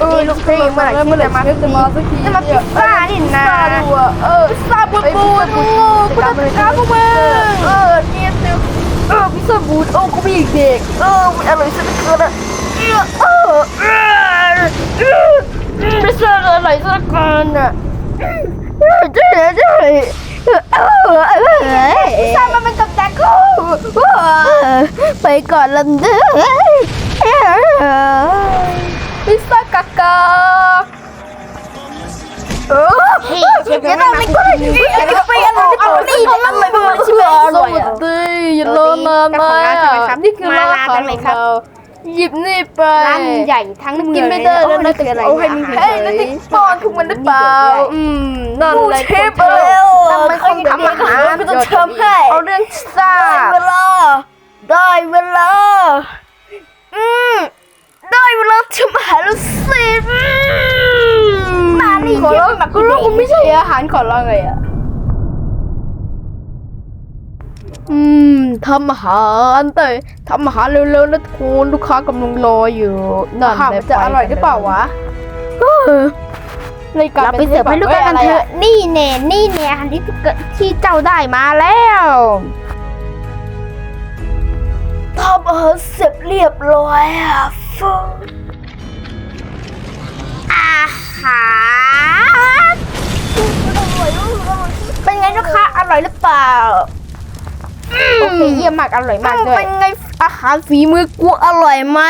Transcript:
เออลูกเพลงเมื่อไหร่ที่จะมาสักทีมาสักทีจะมาพิซซ่านี่นะพิซซ่าดูอะเออพิซซ่าบูดบูดโอ้กูจะพิซซ่าพวกมึงเออเนี่ยเดียวเออพิซซ่าบูดโอ้กูมีเด็กเออมันอร่อยสุดเกินอะเออเออเออเออพิซซ่าอร่อยสุดเกินอะเจ๊เจ๊เออเออพิซซ่ามันเป็นกับแจ็คกูไปก่อนละเด้อ เออเฮ้ยเชฟยังไม่มาก็ได้ยินจะไปอะไรเอานี่มันเลยมันชื่ออะไรอะดีอย่ารอนานนะนี่คือร้านอาหารของเราหยิบนี่ไปร้านใหญ่ทั้งเมืองกินไม่ได้แล้วนะคืออะไรเอาให้มึงเฮ้ยนั่นที่ป้อนทุกมันหรือเปล่าอืมนั่นแหละเชฟเร็วทำไมเขาทำอาหารไม่ต้องทำให้เอาเรื่องซ่าเวลาได้เวลาอืมได้เวลาทำอาหารแล้วสิมานี่ขอร้ องขอร้องคุณไม่ใช่อาหารขอร้องเลยอะ อืมทำอาหารแต่ทำอาหารเร็วๆนะคุณลูกค้ากำลังรออยู่นั่นอาหารมันจะอร่อยหรือเปล่าวะเออในการเราไปเสิร์ฟให้ลูกค้ากันเถอะนี่แน่นี่แน่อาหารที่เกิดที่เจ้าได้มาแล้วทำอาหารเสร็จเรียบร้อยอะฟึ่ง อยหรือเปล่าโอเคเยี่ยมมากอร่อยมากด้วยเป็นไงอาหารฝีมือกูอร่อยไหม